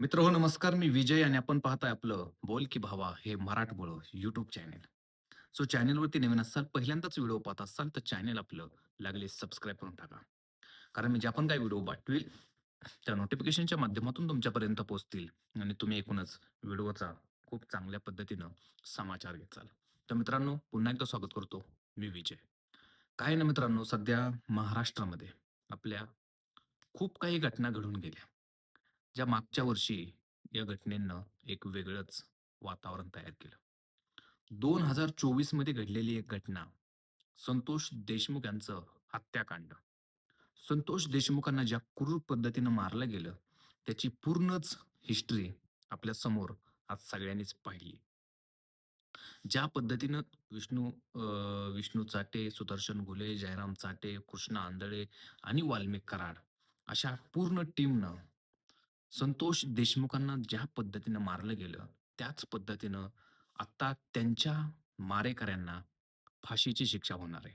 मित्र हो नमस्कार. मी विजय आणि आपण पाहताय आपलं बोल की भावा हे मराठमोळं यूट्यूब चॅनेल सो चॅनेलवरती नवीन असाल पहिल्यांदाच व्हिडिओ पाहत असाल तर चॅनेल आपलं लागले सबस्क्राईब करून टाका. कारण मी ज्या पण काही व्हिडिओ पाठवेल त्या नोटिफिकेशनच्या माध्यमातून तुमच्यापर्यंत पोहोचतील आणि तुम्ही एकूणच व्हिडिओचा खूप चांगल्या पद्धतीनं समाचार घेचाल तर मित्रांनो पुन्हा एकदा स्वागत करतो मी विजय. काय ना मित्रांनो सध्या महाराष्ट्रामध्ये आपल्या खूप काही घटना घडून गेल्या. ज्या मागच्या वर्षी या घटनेनं एक वेगळंच वातावरण तयार केलं. 2024 मध्ये घडलेली एक घटना, संतोष देशमुख यांचं हत्याकांड. संतोष देशमुखांना ज्या क्रूर पद्धतीनं मारलं गेलं, त्याची पूर्णच हिस्ट्री आपल्यासमोर आज सगळ्यांनीच पाहिली. ज्या पद्धतीनं विष्णू अ, विष्णू चाटे, सुदर्शन घुले, जयराम चाटे, कृष्णा आंधळे आणि वाल्मिक कराड अशा पूर्ण टीमनं संतोष देशमुखांना ज्या पद्धतीनं मारलं गेलं, त्याच पद्धतीनं आता त्यांच्या मारेकऱ्यांना फाशीची शिक्षा होणार आहे.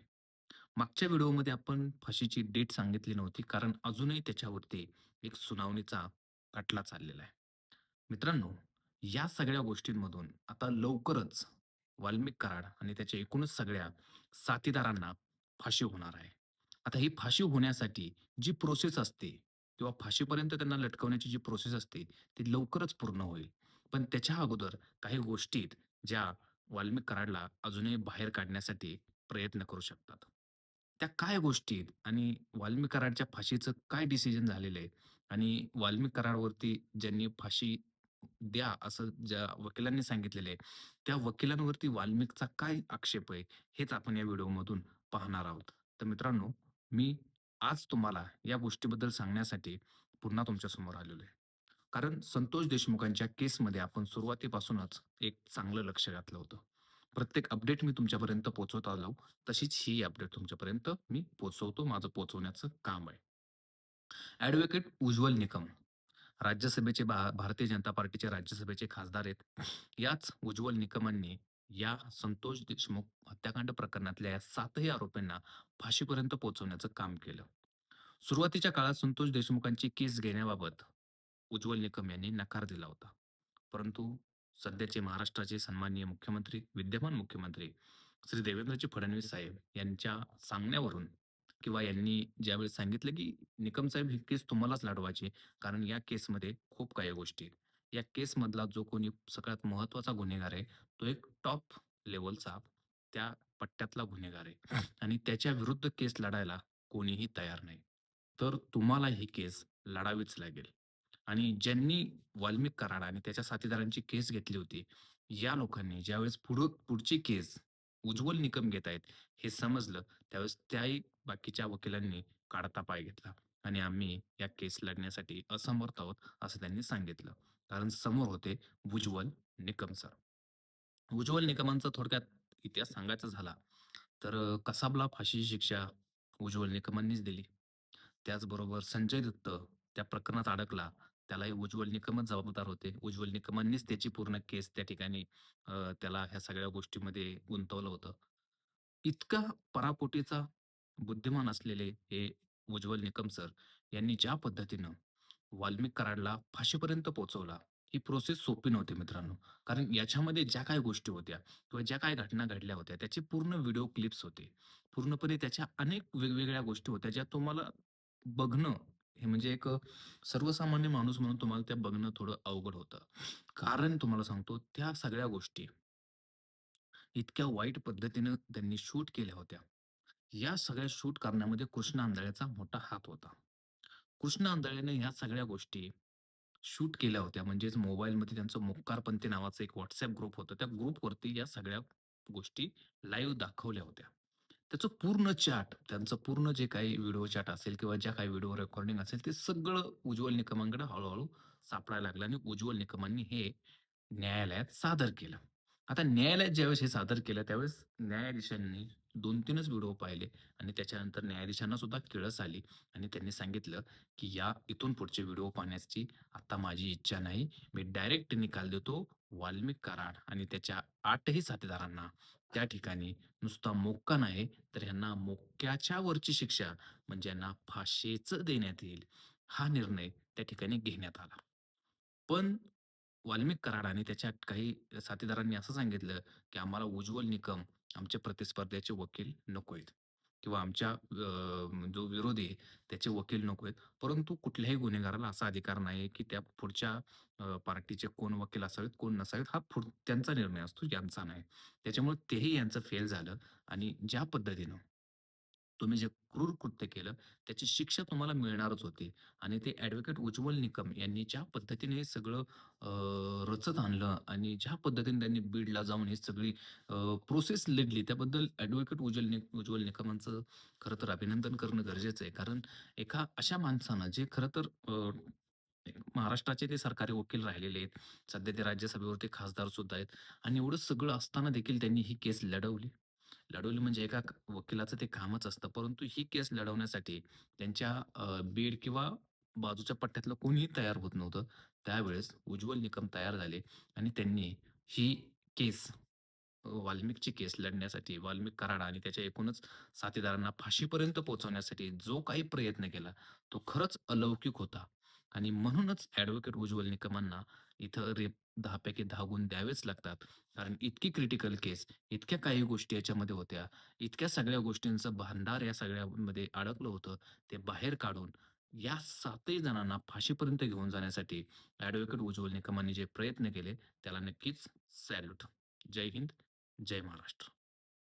मागच्या व्हिडिओमध्ये आपण फाशीची डेट सांगितली नव्हती, कारण अजूनही त्याच्यावरती एक सुनावणीचा खटला चाललेला आहे. मित्रांनो, या सगळ्या गोष्टींमधून आता लवकरच वाल्मिक कराड आणि त्याच्या एकूणच सगळ्या साथीदारांना फाशी होणार आहे. आता ही फाशी होण्यासाठी जी प्रोसेस असते किंवा फाशीपर्यंत त्यांना लटकवण्याची जी प्रोसेस असते, ती लवकरच पूर्ण होईल. पण त्याच्या अगोदर काही गोष्टीत ज्या वाल्मिक कराडला अजूनही बाहेर काढण्यासाठी प्रयत्न करू शकतात. त्या काय गोष्टीत आणि वाल्मिक कराडच्या फाशीचं काय डिसिजन झालेलं आहे आणि वाल्मिक कराडवरती ज्यांनी फाशी द्या असं ज्या वकिलांनी सांगितलेलं आहे, त्या वकिलांवरती वाल्मिकचा काय आक्षेप आहे, हेच आपण या व्हिडिओमधून पाहणार आहोत. तर मित्रांनो, मी आज तुम्हाला या गोष्टीबद्दल सांगण्यासाठी पुन्हा तुमच्यासमोर आलेलो आहे. कारण संतोष देशमुखांच्या केसमध्ये आपण सुरुवातीपासूनच एक चांगलं लक्ष घातलं होतं. प्रत्येक अपडेट मी तुमच्यापर्यंत पोहोचवत आलो, तशीच ही अपडेट तुमच्यापर्यंत मी पोहोचवतो. माझं पोहोचवण्याचं काम आहे. ॲडव्होकेट उज्ज्वल निकम राज्यसभेचे भारतीय जनता पार्टीचे राज्यसभेचे खासदार आहेत. याच उज्ज्वल निकमांनी या संतोष देशमुख हत्याकांड प्रकरणातल्या या सातही आरोपींना फाशीपर्यंत पोहोचवण्याचं काम केलं. सुरुवातीच्या काळात संतोष देशमुखांची केस घेण्याबाबत उज्ज्वल निकम यांनी नकार दिला होता. परंतु सध्याचे महाराष्ट्राचे सन्माननीय मुख्यमंत्री, विद्यमान मुख्यमंत्री श्री देवेंद्रजी फडणवीस साहेब यांच्या सांगण्यावरून किंवा यांनी ज्यावेळी सांगितलं, की निकम साहेब ही केस तुम्हालाच लढवायची कारण या केसमध्ये खूप काही गोष्टी आहेत. या केसमधला जो कोणी सगळ्यात महत्त्वाचा गुन्हेगार आहे, तो एक टॉप लेवलचा त्या पट्ट्यातला गुन्हेगार आहे आणि त्याच्या विरुद्ध केस लढायला कोणीही तयार नाही. तर तुम्हाला ही केस लढावीच लागेल आणि ज्यांनी वाल्मिक कराड आणि त्याच्या साथीदारांची केस घेतली होती, या लोकांनी ज्यावेळेस पुढं पुढची केस उज्ज्वल निकम घेत आहेत, हे समजलं त्यावेळेस त्याही बाकीच्या वकिलांनी काढता पाय घेतला आणि आम्ही या केस लढण्यासाठी असमर्थ आहोत, असं त्यांनी सांगितलं. कारण समोर होते उज्ज्वल निकम सर. उज्ज्वल निकमांचा थोडक्यात इतिहास सांगायचा झाला, तर कसाबला फाशीची शिक्षा उज्ज्वल निकमांनीच दिली. त्याचबरोबर संजय दत्त त्या प्रकरणात अडकला. त्यालाही उज्ज्वल निकमच जबाबदार होते. उज्ज्वल निकमांनीच त्याची पूर्ण केस त्या ठिकाणी त्याला ह्या सगळ्या गोष्टीमध्ये गुंतवलं होतं. इतका परापोटीचा बुद्धिमान असलेले हे उज्ज्वल निकम सर यांनी ज्या पद्धतीनं वाल्मिक कराडला फाशीपर्यंत पोहोचवला, ही प्रोसेस सोपी नव्हती मित्रांनो. कारण याच्यामध्ये ज्या काही गोष्टी होत्या किंवा ज्या काही घटना घडल्या होत्या, त्याचे पूर्ण व्हिडिओ क्लिप्स होते. पूर्णपणे त्याच्या अनेक वेगवेगळ्या गोष्टी होत्या, ज्या तुम्हाला बघणं हे म्हणजे एक सर्वसामान्य माणूस म्हणून तुम्हाला त्या बघणं थोडं अवघड होतं. कारण तुम्हाला सांगतो त्या सगळ्या गोष्टी इतक्या वाईट पद्धतीनं त्यांनी शूट केल्या होत्या. या सगळ्या शूट करण्यामध्ये कृष्ण आंधळ्याचा मोठा हात होता. कृष्ण आंधळेने ह्या सगळ्या गोष्टी शूट केल्या होत्या. म्हणजेच मोबाईलमध्ये त्यांचं मुक्कारपंथी नावाचं एक व्हॉट्सअप ग्रुप होतं त्या ग्रुपवरती या सगळ्या गोष्टी लाईव्ह दाखवल्या होत्या. त्याचं पूर्ण चॅट, त्यांचं पूर्ण जे काही व्हिडिओ चॅट असेल किंवा ज्या काही व्हिडिओ रेकॉर्डिंग असेल, ते सगळं उज्ज्वल निकमांकडे हळूहळू सापडायला लागलं आणि उज्ज्वल निकमांनी हे न्यायालयात सादर केलं. आता न्यायालयात ज्यावेळेस हे सादर केलं, त्यावेळेस न्यायाधीशांनी 2-3च व्हिडिओ पाहिले आणि त्याच्यानंतर न्यायाधीशांना सुद्धा किळस आली आणि त्यांनी सांगितलं, की या इथून पुढचे व्हिडिओ पाहण्याची आता माझी इच्छा नाही. मी डायरेक्ट निकाल देतो. वाल्मिक कराड आणि त्याच्या आठही साथीदारांना त्या ठिकाणी नुसता मोक्का नाही, तर ह्यांना मोक्याच्या वरची शिक्षा म्हणजे यांना फाशीच देण्यात येईल. हा निर्णय त्या ठिकाणी घेण्यात आला. पण वाल्मिक कराड आणि त्याच्या काही साथीदारांनी असं सांगितलं, की आम्हाला उज्ज्वल निकम आमच्या प्रतिस्पर्ध्याचे वकील नको आहेत किंवा आमच्या अ, जो विरोधी आहे त्याचे वकील नको आहेत. परंतु कुठल्याही गुन्हेगाराला असा अधिकार नाही आहे, की त्या पुढच्या अ, पार्टीचे कोण वकील असावेत, कोण नसावेत हा पुढ त्यांचा निर्णय असतो, यांचा नाही. त्याच्यामुळे तेही यांचं फेल झालं आणि ज्या पद्धतीनं तुम्ही जे क्रूर कृत्य केलं, त्याची शिक्षा तुम्हाला मिळणारच होती आणि ते ॲडव्होकेट उज्ज्वल निकम यांनी ज्या पद्धतीने हे सगळं रचत आणलं आणि ज्या पद्धतीने त्यांनी बीडला जाऊन ही सगळी प्रोसेस लिडली त्याबद्दल ॲडव्होकेट उज्ज्वल नि उज्ज्वल निकमांचं खरं तर अभिनंदन करणं गरजेचं आहे. कारण एका अशा माणसानं जे खरं तर महाराष्ट्राचे ते सरकारी वकील राहिलेले आहेत. सध्या ते राज्यसभेवरती खासदार सुद्धा आहेत आणि एवढं सगळं असताना देखील त्यांनी ही केस लढवली. लढवली म्हणजे एका वकिलाचं ते कामच असतं. परंतु ही केस लढवण्यासाठी त्यांच्या बीड किंवा बाजूच्या पट्ट्यातलं कोणीही तयार होत नव्हतं. त्यावेळेस उज्ज्वल निकम तयार झाले आणि त्यांनी ही केस वाल्मिकची केस लढण्यासाठी वाल्मिक कराडा आणि त्याच्या एकूणच साथीदारांना फाशीपर्यंत पोहोचवण्यासाठी जो काही प्रयत्न केला, तो खरंच अलौकिक होता आणि म्हणूनच ॲडव्होकेट उज्ज्वल निकमांना इथं रेप दहापैकी दहा गुण द्यावेच लागतात. कारण इतकी क्रिटिकल केस, इतक्या काही गोष्टी याच्यामध्ये होत्या. इतक्या सगळ्या गोष्टींचं भांडार या सगळ्यामध्ये अडकलं होतं. ते बाहेर काढून या सातही जणांना फाशीपर्यंत घेऊन जाण्यासाठी ॲडव्होकेट उज्ज्वल निकमांनी जे प्रयत्न केले, त्याला नक्कीच सॅल्यूट. जय हिंद, जय महाराष्ट्र.